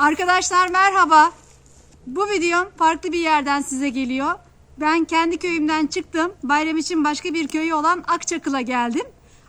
Arkadaşlar merhaba. Bu videom farklı bir yerden size geliyor. Ben kendi köyümden çıktım. Bayram için başka bir köyü olan Akçakıl'a geldim.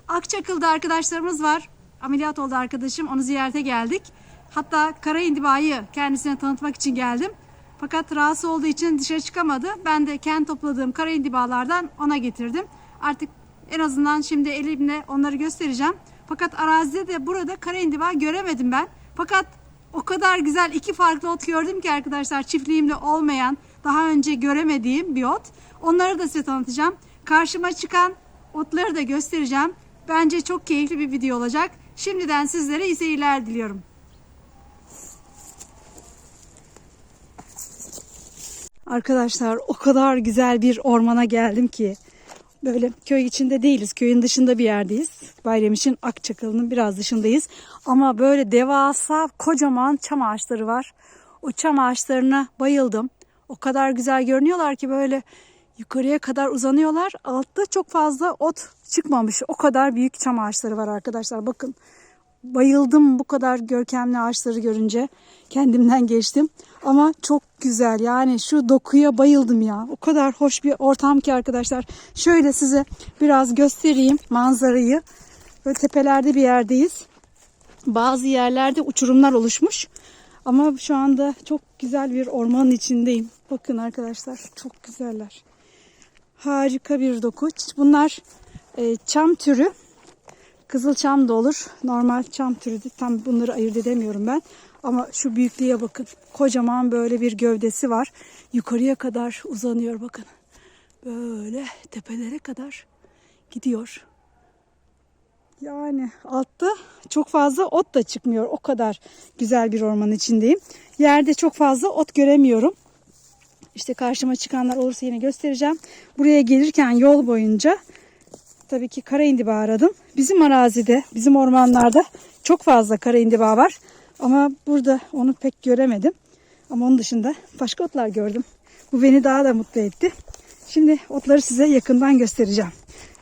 Akçakıl'da arkadaşlarımız var. Ameliyat oldu arkadaşım. Onu ziyarete geldik. Hatta kara indibayı kendisine tanıtmak için geldim. Fakat rahatsız olduğu için dışarı çıkamadı. Ben de kendi topladığım kara indibalardan ona getirdim. Artık en azından şimdi elimle onları göstereceğim. Fakat arazide de burada kara indiba göremedim ben. Fakat o kadar güzel iki farklı ot gördüm ki arkadaşlar çiftliğimde olmayan daha önce göremediğim bir ot. Onları da size tanıtacağım. Karşıma çıkan otları da göstereceğim. Bence çok keyifli bir video olacak. Şimdiden sizlere iyi seyirler diliyorum. Arkadaşlar o kadar güzel bir ormana geldim ki böyle köy içinde değiliz. Köyün dışında bir yerdeyiz. Bayram için Akçakalı'nın biraz dışındayız. Ama böyle devasa kocaman çam ağaçları var. O çam ağaçlarına bayıldım. O kadar güzel görünüyorlar ki böyle yukarıya kadar uzanıyorlar. Altta çok fazla ot çıkmamış. O kadar büyük çam ağaçları var arkadaşlar. Bakın bayıldım bu kadar görkemli ağaçları görünce. Kendimden geçtim. Ama çok güzel yani şu dokuya bayıldım ya. O kadar hoş bir ortam ki arkadaşlar. Şöyle size biraz göstereyim manzarayı. Böyle tepelerde bir yerdeyiz. Bazı yerlerde uçurumlar oluşmuş. Ama şu anda çok güzel bir ormanın içindeyim. Bakın arkadaşlar çok güzeller. Harika bir doku. Bunlar e, çam türü. Kızılçam da olur. Normal çam türü de tam bunları ayırt edemiyorum ben. Ama şu büyüklüğe bakın. Kocaman böyle bir gövdesi var. Yukarıya kadar uzanıyor bakın. Böyle tepelere kadar gidiyor. Yani altta çok fazla ot da çıkmıyor. O kadar güzel bir ormanın içindeyim. Yerde çok fazla ot göremiyorum. İşte karşıma çıkanlar olursa yine göstereceğim. Buraya gelirken yol boyunca tabii ki kara indiba aradım. Bizim arazide, bizim ormanlarda çok fazla kara indiba var. Ama burada onu pek göremedim. Ama onun dışında başka otlar gördüm. Bu beni daha da mutlu etti. Şimdi otları size yakından göstereceğim.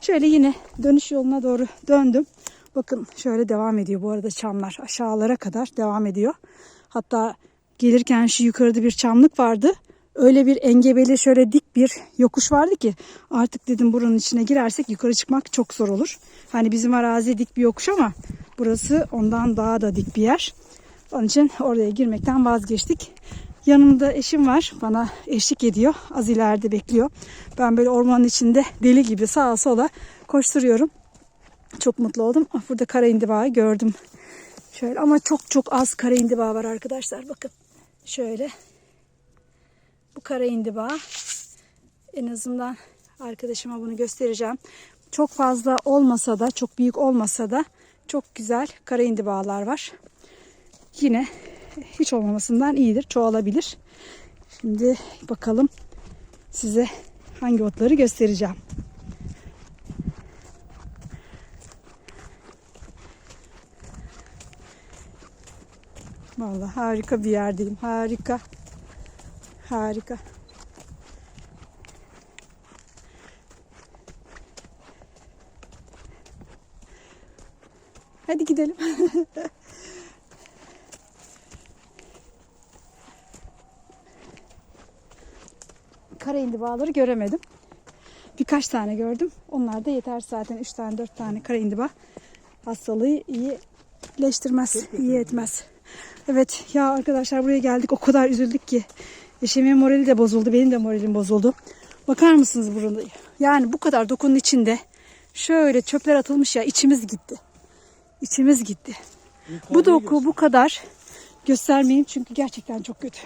Şöyle yine dönüş yoluna doğru döndüm. Bakın şöyle devam ediyor bu arada çamlar. Aşağılara kadar devam ediyor. Hatta gelirken şu yukarıda bir çamlık vardı. Öyle bir engebeli şöyle dik bir yokuş vardı ki artık dedim buranın içine girersek yukarı çıkmak çok zor olur. Hani bizim arazi dik bir yokuş ama burası ondan daha da dik bir yer. Onun için oraya girmekten vazgeçtik. Yanımda eşim var. Bana eşlik ediyor. Az ileride bekliyor. Ben böyle ormanın içinde deli gibi sağa sola koşturuyorum. Çok mutlu oldum. Ah, burada kara indiba gördüm. Şöyle ama çok çok az kara indiba var arkadaşlar. Bakın şöyle. Bu kara indiba. En azından arkadaşıma bunu göstereceğim. Çok fazla olmasa da, çok büyük olmasa da çok güzel kara indibalar var. Yine hiç olmamasından iyidir. Çoğalabilir. Şimdi bakalım size hangi otları göstereceğim. Vallahi harika bir yerdeyim. Harika. Harika. Hadi gidelim. kara indibaları göremedim. Birkaç tane gördüm. Onlar da yeter zaten. 3 tane 4 tane kara indiba hastalığı iyileştirmez, iyi etmez. Evet ya arkadaşlar buraya geldik o kadar üzüldük ki. Eşimin morali de bozuldu. Benim de moralim bozuldu. Bakar mısınız burada? Yani bu kadar dokunun içinde şöyle çöpler atılmış ya içimiz gitti. İçimiz gitti. Bu doku bu kadar göstermeyeyim çünkü gerçekten çok kötü.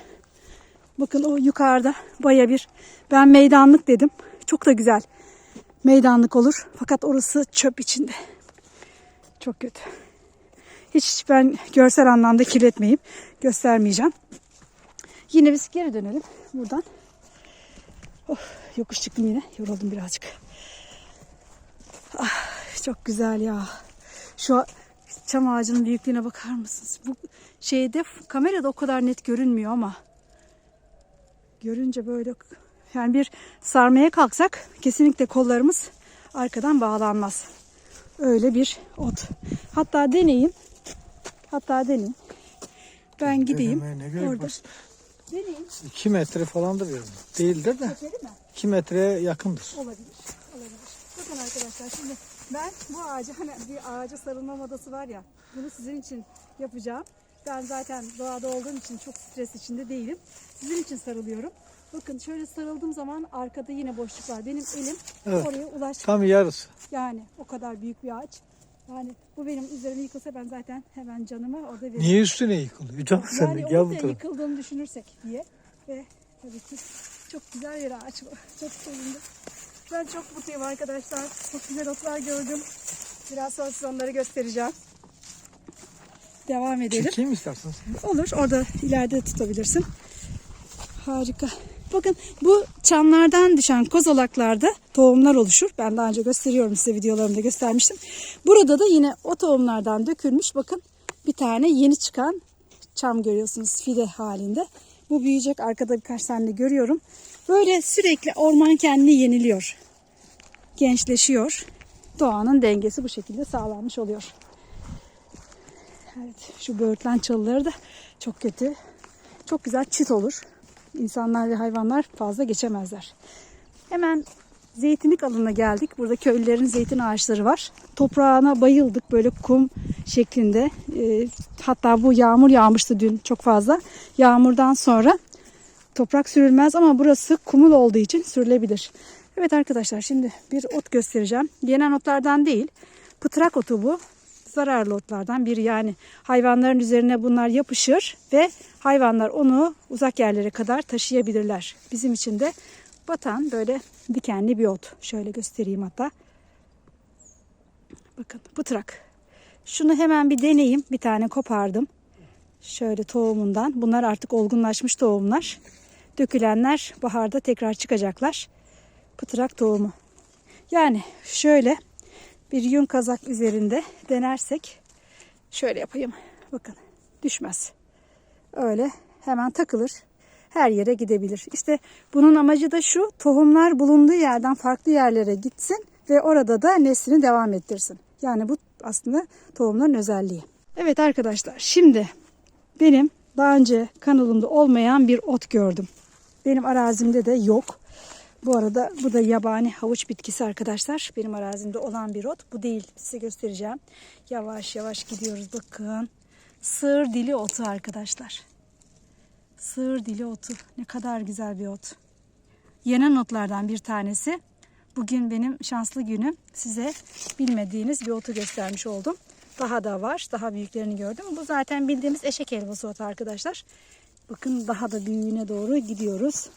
Bakın o yukarıda baya bir ben meydanlık dedim. Çok da güzel meydanlık olur. Fakat orası çöp içinde. Çok kötü. Hiç ben görsel anlamda kirletmeyip göstermeyeceğim. Yine biz geri dönelim buradan. Of, yokuş çıktım yine. Yoruldum birazcık. Ah, çok güzel ya. Şu çam ağacının büyüklüğüne bakar mısınız? Bu şeyde kamerada o kadar net görünmüyor ama görünce böyle yani bir sarmaya kalksak kesinlikle kollarımız arkadan bağlanmaz. Öyle bir ot. Hatta deneyin. Hatta deneyin. Ben gideyim. Denemeye ne gerek Orada. var? Deneyim. 2 metre falandır yani. Değildir de mi? 2 metreye yakındır. Olabilir. Olabilir. Bakın arkadaşlar şimdi ben bu ağacı hani bir ağaca sarılma modası var ya bunu sizin için yapacağım. Ben zaten doğada olduğum için çok stres içinde değilim. Sizin için sarılıyorum. Bakın şöyle sarıldığım zaman arkada yine boşluk var. Benim elim Evet. oraya ulaş. Tam yarısı. Yani o kadar büyük bir ağaç. Yani bu benim üzerime yıkılsa ben zaten hemen canımı orada veririm. Niye üstüne yıkılıyor? Canım sen de Yani gel bu tarafa. yıkıldığını düşünürsek diye. Ve tabii ki çok güzel bir ağaç bu. Çok sevindim. Ben çok mutluyum arkadaşlar. Çok güzel otlar gördüm. Biraz sonra size onları göstereceğim. Devam edelim. Çekeyim istersen. Olur. Orada ileride tutabilirsin. Harika. Bakın bu çamlardan düşen kozalaklarda tohumlar oluşur. Ben daha önce gösteriyorum size videolarımda göstermiştim. Burada da yine o tohumlardan dökülmüş. Bakın bir tane yeni çıkan çam görüyorsunuz fide halinde. Bu büyüyecek. Arkada birkaç tane de görüyorum. Böyle sürekli orman kendini yeniliyor. Gençleşiyor. Doğanın dengesi bu şekilde sağlanmış oluyor. Evet, şu böğürtlen çalıları da çok kötü. Çok güzel çit olur. İnsanlar ve hayvanlar fazla geçemezler. Hemen zeytinlik alanına geldik. Burada köylülerin zeytin ağaçları var. Toprağına bayıldık böyle kum şeklinde. Ee, hatta bu yağmur yağmıştı dün çok fazla. Yağmurdan sonra toprak sürülmez ama burası kumul olduğu için sürülebilir. Evet arkadaşlar şimdi bir ot göstereceğim. Yenen otlardan değil. Pıtrak otu bu zararlı otlardan biri. Yani hayvanların üzerine bunlar yapışır ve hayvanlar onu uzak yerlere kadar taşıyabilirler. Bizim için de batan böyle dikenli bir ot. Şöyle göstereyim hatta. Bakın pıtrak. Şunu hemen bir deneyeyim. Bir tane kopardım. Şöyle tohumundan. Bunlar artık olgunlaşmış tohumlar. Dökülenler baharda tekrar çıkacaklar. Pıtrak tohumu. Yani şöyle bir yün kazak üzerinde denersek şöyle yapayım. Bakın düşmez. Öyle hemen takılır. Her yere gidebilir. İşte bunun amacı da şu. Tohumlar bulunduğu yerden farklı yerlere gitsin ve orada da neslini devam ettirsin. Yani bu aslında tohumların özelliği. Evet arkadaşlar şimdi benim daha önce kanalımda olmayan bir ot gördüm. Benim arazimde de yok. Bu arada bu da yabani havuç bitkisi arkadaşlar. Benim arazimde olan bir ot. Bu değil. Size göstereceğim. Yavaş yavaş gidiyoruz. Bakın. Sığır dili otu arkadaşlar. Sığır dili otu. Ne kadar güzel bir ot. Yenen otlardan bir tanesi. Bugün benim şanslı günüm. Size bilmediğiniz bir otu göstermiş oldum. Daha da var. Daha büyüklerini gördüm. Bu zaten bildiğimiz eşek helvası otu arkadaşlar. Bakın daha da büyüğüne doğru gidiyoruz.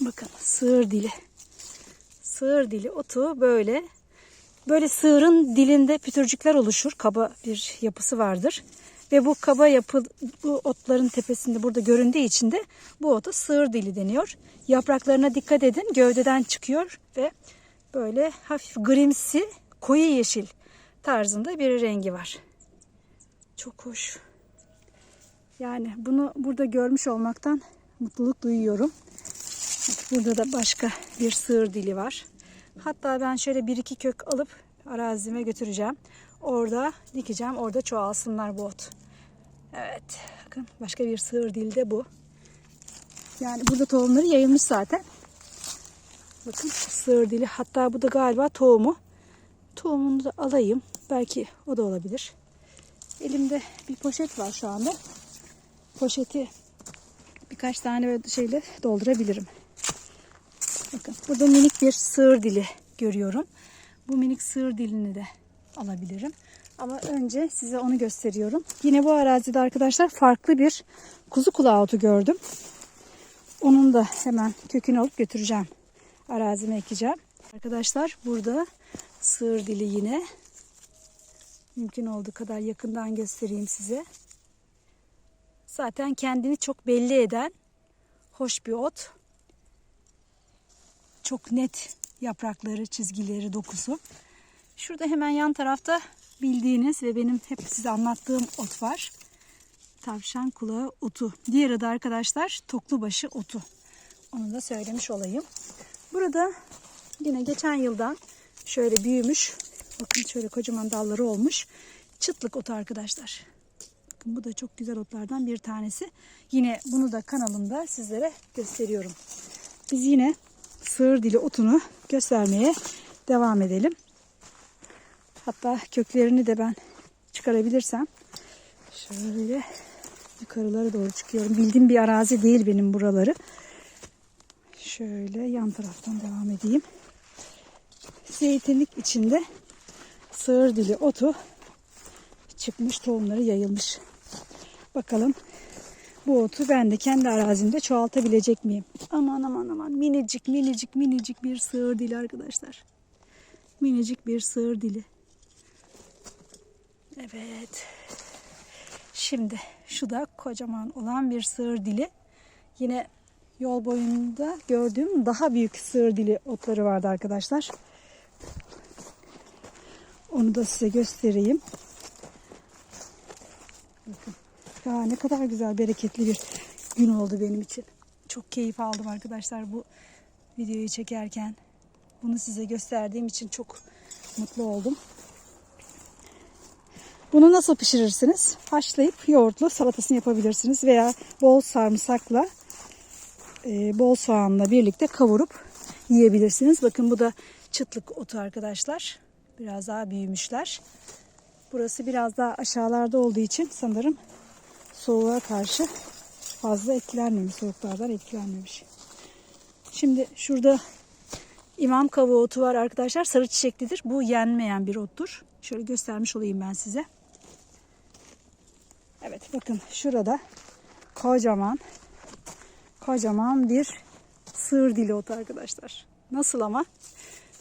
Bakın sığır dili. Sığır dili otu böyle. Böyle sığırın dilinde pütürcükler oluşur. Kaba bir yapısı vardır. Ve bu kaba yapı bu otların tepesinde burada göründüğü için de bu ota sığır dili deniyor. Yapraklarına dikkat edin. Gövdeden çıkıyor ve böyle hafif grimsi koyu yeşil tarzında bir rengi var. Çok hoş. Yani bunu burada görmüş olmaktan mutluluk duyuyorum. Burada da başka bir sığır dili var. Hatta ben şöyle bir iki kök alıp arazime götüreceğim. Orada dikeceğim. Orada çoğalsınlar bu ot. Evet. Bakın başka bir sığır dili de bu. Yani burada tohumları yayılmış zaten. Bakın sığır dili. Hatta bu da galiba tohumu. Tohumunu da alayım. Belki o da olabilir. Elimde bir poşet var şu anda. Poşeti birkaç tane böyle şeyle doldurabilirim. Bakın burada minik bir sığır dili görüyorum. Bu minik sığır dilini de alabilirim. Ama önce size onu gösteriyorum. Yine bu arazide arkadaşlar farklı bir kuzu kulağı otu gördüm. Onun da hemen kökünü alıp götüreceğim. Arazime ekeceğim. Arkadaşlar burada sığır dili yine. Mümkün olduğu kadar yakından göstereyim size. Zaten kendini çok belli eden hoş bir ot. Çok net yaprakları, çizgileri, dokusu. Şurada hemen yan tarafta bildiğiniz ve benim hep size anlattığım ot var. Tavşan kulağı otu. Diğer adı arkadaşlar toklubaşı otu. Onu da söylemiş olayım. Burada yine geçen yıldan şöyle büyümüş. Bakın şöyle kocaman dalları olmuş. Çıtlık otu arkadaşlar. Bakın bu da çok güzel otlardan bir tanesi. Yine bunu da kanalımda sizlere gösteriyorum. Biz yine sığır dili otunu göstermeye devam edelim. Hatta köklerini de ben çıkarabilirsem şöyle yukarılara doğru çıkıyorum. Bildiğim bir arazi değil benim buraları. Şöyle yan taraftan devam edeyim. Zeytinlik içinde sığır dili otu çıkmış, tohumları yayılmış. Bakalım bu otu ben de kendi arazimde çoğaltabilecek miyim? Aman aman aman minicik minicik minicik bir sığır dili arkadaşlar. Minicik bir sığır dili. Evet. Şimdi şu da kocaman olan bir sığır dili. Yine yol boyunda gördüğüm daha büyük sığır dili otları vardı arkadaşlar. Onu da size göstereyim. Bakın. Ya ne kadar güzel, bereketli bir gün oldu benim için. Çok keyif aldım arkadaşlar bu videoyu çekerken. Bunu size gösterdiğim için çok mutlu oldum. Bunu nasıl pişirirsiniz? Haşlayıp yoğurtlu salatasını yapabilirsiniz veya bol sarımsakla e, bol soğanla birlikte kavurup yiyebilirsiniz. Bakın bu da çıtlık otu arkadaşlar. Biraz daha büyümüşler. Burası biraz daha aşağılarda olduğu için sanırım soğuğa karşı fazla etkilenmemiş. Soğuklardan etkilenmemiş. Şimdi şurada imam kavuğu otu var arkadaşlar. Sarı çiçeklidir. Bu yenmeyen bir ottur. Şöyle göstermiş olayım ben size. Evet bakın şurada kocaman kocaman bir sığır dili otu arkadaşlar. Nasıl ama?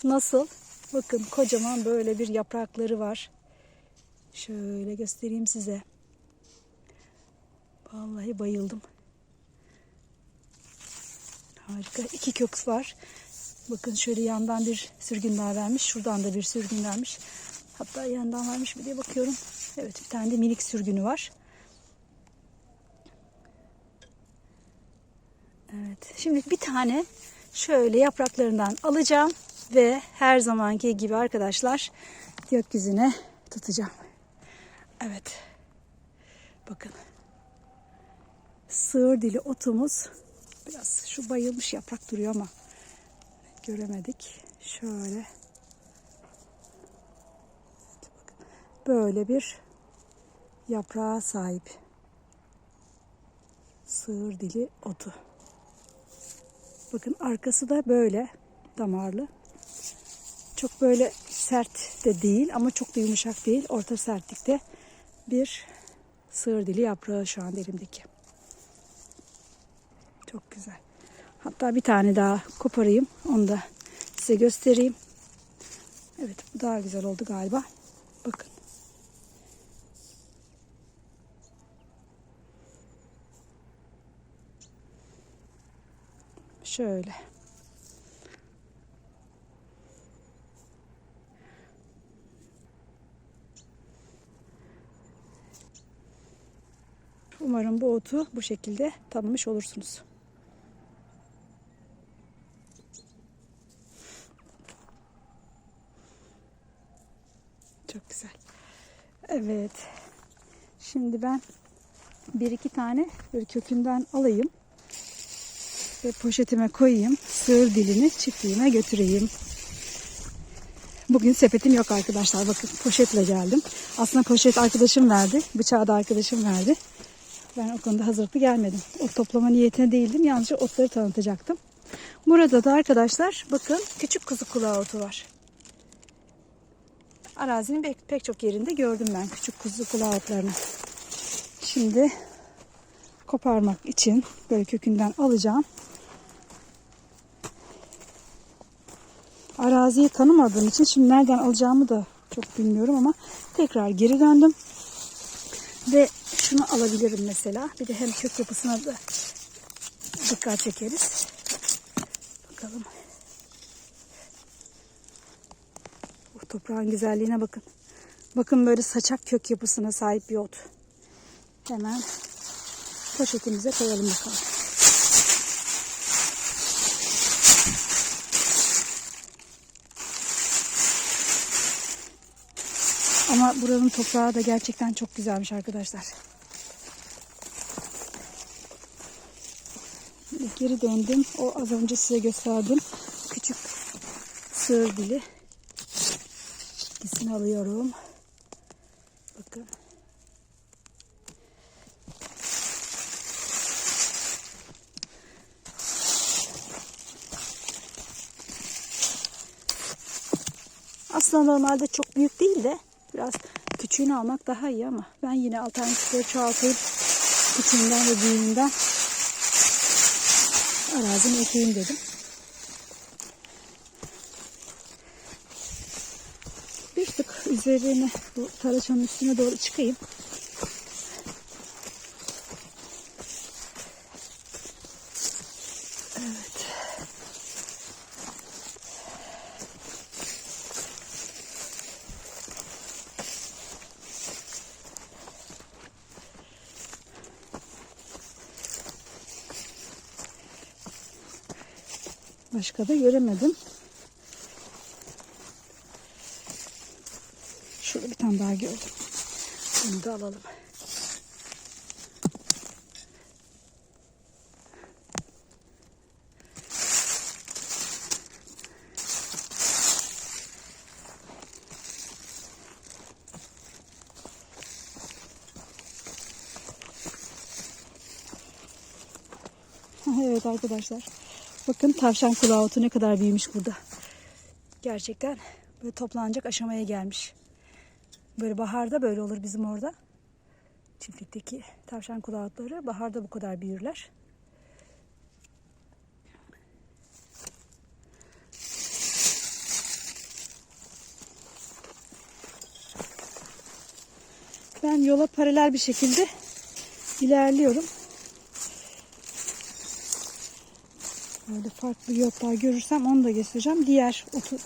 Nasıl? Bakın kocaman böyle bir yaprakları var. Şöyle göstereyim size. Vallahi bayıldım. Harika. İki kök var. Bakın şöyle yandan bir sürgün daha vermiş. Şuradan da bir sürgün vermiş. Hatta yandan varmış mı diye bakıyorum. Evet bir tane de minik sürgünü var. Evet. Şimdi bir tane şöyle yapraklarından alacağım ve her zamanki gibi arkadaşlar gökyüzüne tutacağım. Evet. Bakın. Sığır dili otumuz biraz şu bayılmış yaprak duruyor ama göremedik. Şöyle. Böyle bir yaprağa sahip. Sığır dili otu. Bakın arkası da böyle damarlı. Çok böyle sert de değil ama çok da yumuşak değil. Orta sertlikte bir sığır dili yaprağı şu an elimdeki. Çok güzel. Hatta bir tane daha koparayım. Onu da size göstereyim. Evet bu daha güzel oldu galiba. Bakın. Şöyle. Umarım bu otu bu şekilde tanımış olursunuz. Çok güzel. Evet. Şimdi ben bir iki tane böyle kökünden alayım ve poşetime koyayım. Sığır dilini çiftliğime götüreyim. Bugün sepetim yok arkadaşlar. Bakın poşetle geldim. Aslında poşet arkadaşım verdi. Bıçağı da arkadaşım verdi. Ben o konuda hazırlıklı gelmedim. Ot toplama niyetine değildim. Yalnızca otları tanıtacaktım. Burada da arkadaşlar bakın küçük kuzu kulağı otu var. Arazinin pek, pek çok yerinde gördüm ben küçük kuzu kulağı. Şimdi koparmak için böyle kökünden alacağım. Araziyi tanımadığım için şimdi nereden alacağımı da çok bilmiyorum ama tekrar geri döndüm. Ve şunu alabilirim mesela. Bir de hem kök yapısına da dikkat çekeriz. Toprağın güzelliğine bakın. Bakın böyle saçak kök yapısına sahip bir ot. Hemen poşetimize koyalım bakalım. Ama buranın toprağı da gerçekten çok güzelmiş arkadaşlar. Geri döndüm. O az önce size gösterdim. Küçük sığır dili. İkisini alıyorum. Bakın. Aslında normalde çok büyük değil de biraz küçüğünü almak daha iyi ama ben yine alternatifleri çoğaltayım. Küçüğünden ve büyüğünden arazimi ekeyim dedim. Bir tık üzerine bu taraçanın üstüne doğru çıkayım. Evet. Başka da göremedim. Şurada bir tane daha gördüm. Bunu da alalım. Evet arkadaşlar. Bakın tavşan kulağı otu ne kadar büyümüş burada. Gerçekten böyle toplanacak aşamaya gelmiş. Böyle baharda böyle olur bizim orada. Çiftlikteki tavşan kulağı otları baharda bu kadar büyürler. Ben yola paralel bir şekilde ilerliyorum. Böyle farklı yollar görürsem onu da göstereceğim. Diğer otu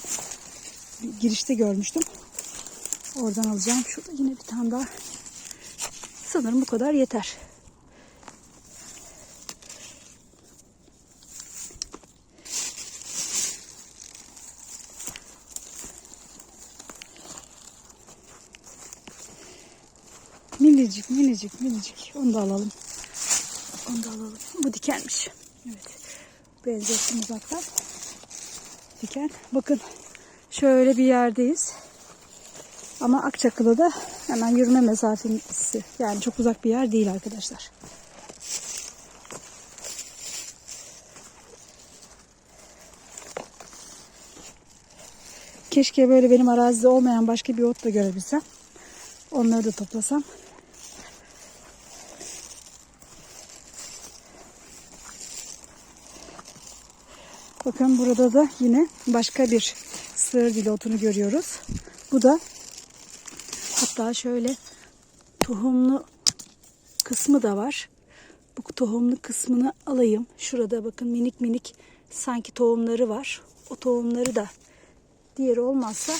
girişte görmüştüm. Oradan alacağım. Şurada yine bir tane daha. Sanırım bu kadar yeter. Minicik minicik minicik. Onu da alalım. Onu da alalım. Bu dikenmiş. Evet. Benzettim uzaktan. Diken. Bakın şöyle bir yerdeyiz. Ama Akçakılı'da hemen yürüme mesafesi. Yani çok uzak bir yer değil arkadaşlar. Keşke böyle benim arazide olmayan başka bir ot da görebilsem. Onları da toplasam. Bakın burada da yine başka bir sığır dili otunu görüyoruz. Bu da hatta şöyle tohumlu kısmı da var. Bu tohumlu kısmını alayım. Şurada bakın minik minik sanki tohumları var. O tohumları da diğeri olmazsa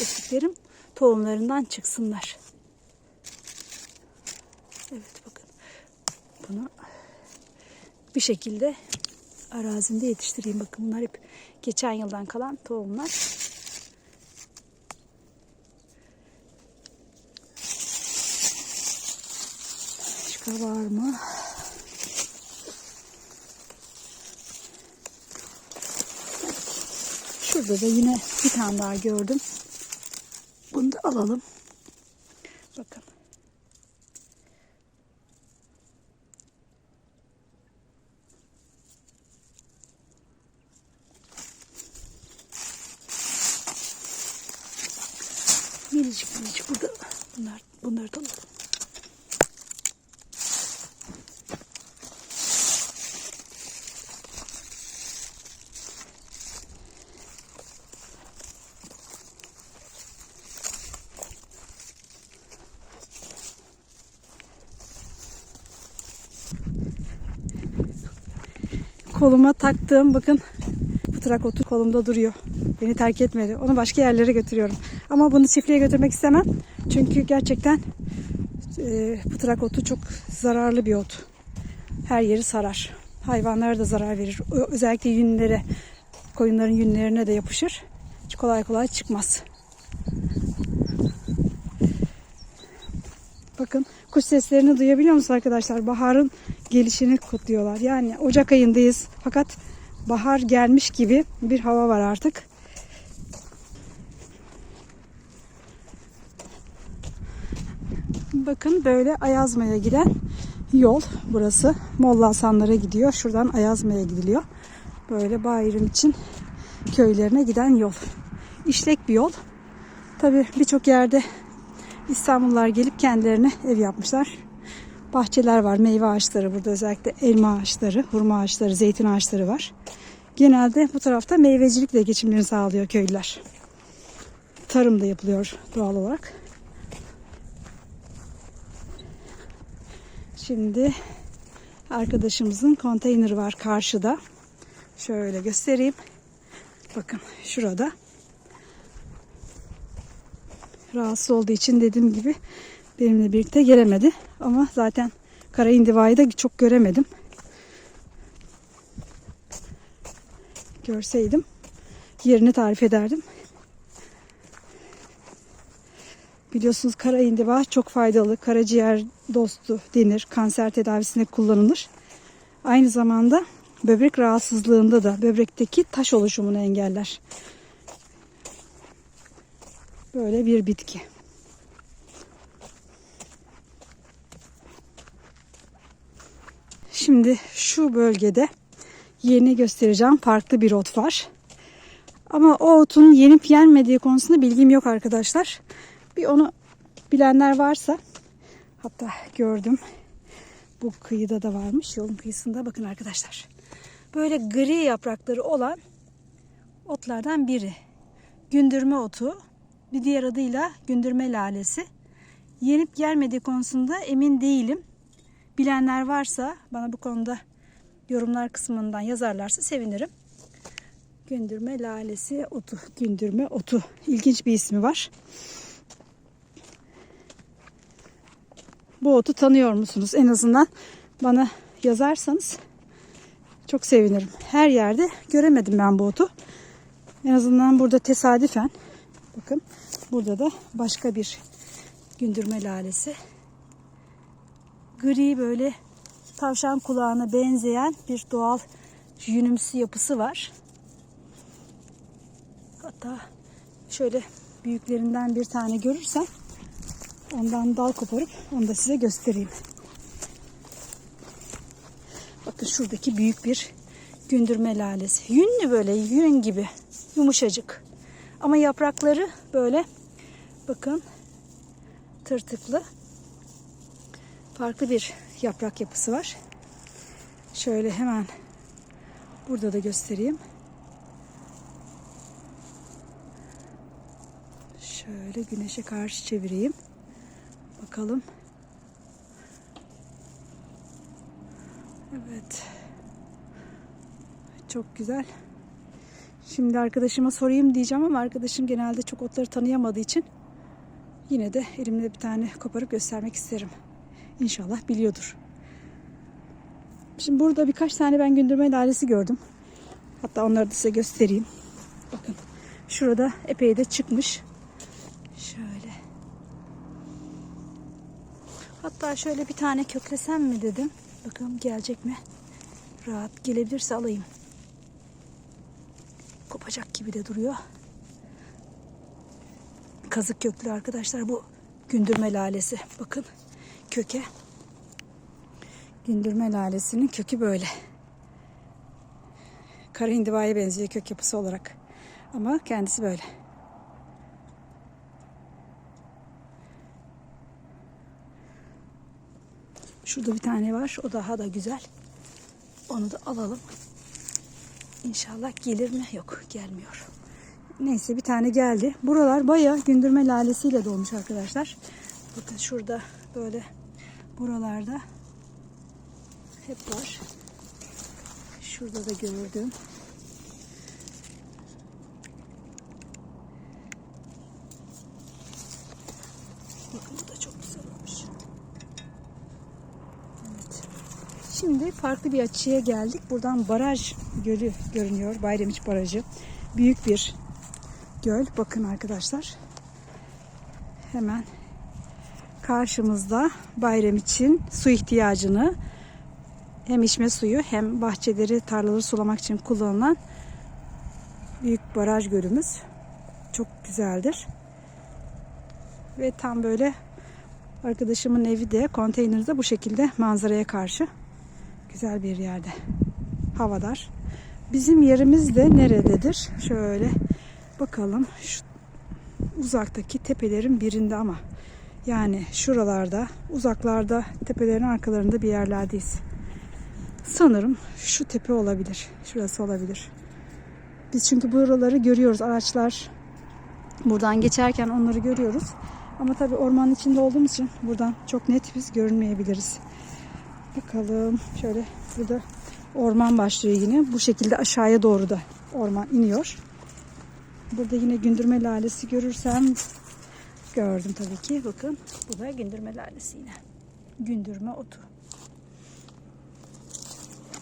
ektiklerim tohumlarından çıksınlar. Evet bakın. Bunu bir şekilde arazimde yetiştireyim. Bakın bunlar hep geçen yıldan kalan tohumlar. Başka var mı? Şurada da yine bir tane daha gördüm. Bunu da alalım. Bakın. Minicik minicik burada. Bunlar, bunları da alalım. Koluma taktığım bakın fıtrak otu kolumda duruyor. Beni terk etmedi. Onu başka yerlere götürüyorum. Ama bunu çiftliğe götürmek istemem. Çünkü gerçekten e, fıtrak otu çok zararlı bir ot. Her yeri sarar. Hayvanlara da zarar verir. Özellikle yünlere, koyunların yünlerine de yapışır. Hiç kolay kolay çıkmaz. Bakın Kuş seslerini duyabiliyor musunuz arkadaşlar? Baharın gelişini kutluyorlar. Yani Ocak ayındayız fakat bahar gelmiş gibi bir hava var artık. Bakın böyle Ayazma'ya giden yol burası. Molla Hasanlara gidiyor. Şuradan Ayazma'ya gidiliyor. Böyle bayram için köylerine giden yol. İşlek bir yol. Tabi birçok yerde İstanbullular gelip kendilerine ev yapmışlar. Bahçeler var, meyve ağaçları burada özellikle elma ağaçları, hurma ağaçları, zeytin ağaçları var. Genelde bu tarafta meyvecilikle geçimlerini sağlıyor köylüler. Tarım da yapılıyor doğal olarak. Şimdi arkadaşımızın konteyneri var karşıda. Şöyle göstereyim. Bakın şurada. Rahatsız olduğu için dediğim gibi benimle birlikte gelemedi. Ama zaten kara indivayı da çok göremedim. Görseydim yerini tarif ederdim. Biliyorsunuz kara indiva çok faydalı. Karaciğer dostu denir. Kanser tedavisinde kullanılır. Aynı zamanda böbrek rahatsızlığında da böbrekteki taş oluşumunu engeller. Böyle bir bitki. Şimdi şu bölgede yeni göstereceğim farklı bir ot var. Ama o otun yenip yenmediği konusunda bilgim yok arkadaşlar. Bir onu bilenler varsa hatta gördüm. Bu kıyıda da varmış yolun kıyısında bakın arkadaşlar. Böyle gri yaprakları olan otlardan biri. Gündürme otu. Bir diğer adıyla gündürme lalesi. Yenip gelmediği konusunda emin değilim. Bilenler varsa bana bu konuda yorumlar kısmından yazarlarsa sevinirim. Gündürme lalesi otu. Gündürme otu. İlginç bir ismi var. Bu otu tanıyor musunuz? En azından bana yazarsanız çok sevinirim. Her yerde göremedim ben bu otu. En azından burada tesadüfen bakın burada da başka bir gündürme lalesi. Gri böyle tavşan kulağına benzeyen bir doğal yünümsü yapısı var. Hatta şöyle büyüklerinden bir tane görürsem ondan dal koparıp onu da size göstereyim. Bakın şuradaki büyük bir gündürme lalesi. Yünlü böyle yün gibi yumuşacık. Ama yaprakları böyle bakın tırtıklı. Farklı bir yaprak yapısı var. Şöyle hemen burada da göstereyim. Şöyle güneşe karşı çevireyim. Bakalım. Evet. Çok güzel. Şimdi arkadaşıma sorayım diyeceğim ama arkadaşım genelde çok otları tanıyamadığı için yine de elimde bir tane koparıp göstermek isterim. İnşallah biliyordur. Şimdi burada birkaç tane ben gündürme lalesi gördüm. Hatta onları da size göstereyim. Bakın. Şurada epey de çıkmış. Şöyle. Hatta şöyle bir tane köklesem mi dedim. Bakalım gelecek mi? Rahat gelebilirse alayım. Kopacak gibi de duruyor. Kazık köklü arkadaşlar bu gündürme lalesi. Bakın köke. Gündürme lalesinin kökü böyle. Kara hindivaya benziyor kök yapısı olarak. Ama kendisi böyle. Şurada bir tane var. O daha da güzel. Onu da alalım. İnşallah gelir mi? Yok gelmiyor. Neyse bir tane geldi. Buralar bayağı gündürme lalesiyle dolmuş arkadaşlar. Bakın şurada böyle buralarda hep var. Şurada da gördüm. Bakın bu da çok güzel olmuş. Evet. Şimdi farklı bir açıya geldik. Buradan baraj gölü görünüyor. Bayramiç Barajı. Büyük bir göl. Bakın arkadaşlar. Hemen karşımızda bayram için su ihtiyacını hem içme suyu hem bahçeleri, tarlaları sulamak için kullanılan büyük baraj gölümüz. Çok güzeldir. Ve tam böyle arkadaşımın evi de konteynerde bu şekilde manzaraya karşı güzel bir yerde. Havadar. Bizim yerimiz de nerededir? Şöyle bakalım. Şu uzaktaki tepelerin birinde ama yani şuralarda, uzaklarda, tepelerin arkalarında bir yerlerdeyiz. Sanırım şu tepe olabilir. Şurası olabilir. Biz çünkü buraları görüyoruz. Araçlar buradan geçerken onları görüyoruz. Ama tabii ormanın içinde olduğumuz için buradan çok net biz görünmeyebiliriz. Bakalım şöyle burada orman başlıyor yine. Bu şekilde aşağıya doğru da orman iniyor. Burada yine gündürme lalesi görürsem gördüm tabii ki. Bakın bu da gündürme lalesi yine. Gündürme otu.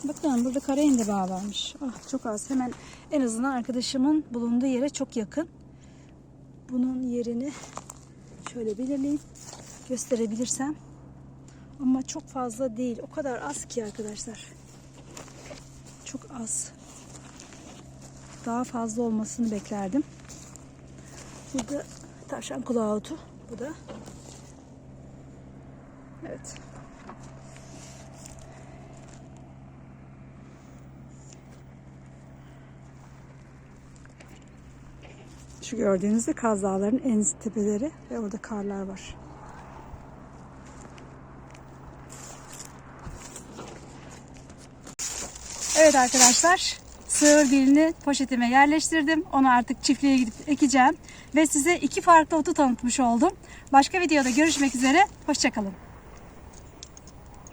Bakın burada karainde bağ varmış. Ah çok az. Hemen en azından arkadaşımın bulunduğu yere çok yakın. Bunun yerini şöyle belirleyip gösterebilirsem. Ama çok fazla değil. O kadar az ki arkadaşlar. Çok az. Daha fazla olmasını beklerdim. Burada tavşan kulağı otu. Bu da. Evet. Şu gördüğünüzde Kaz Dağları'nın en tepeleri ve orada karlar var. Evet arkadaşlar, sığır dilini poşetime yerleştirdim. Onu artık çiftliğe gidip ekeceğim. Ve size iki farklı otu tanıtmış oldum. Başka videoda görüşmek üzere, hoşçakalın.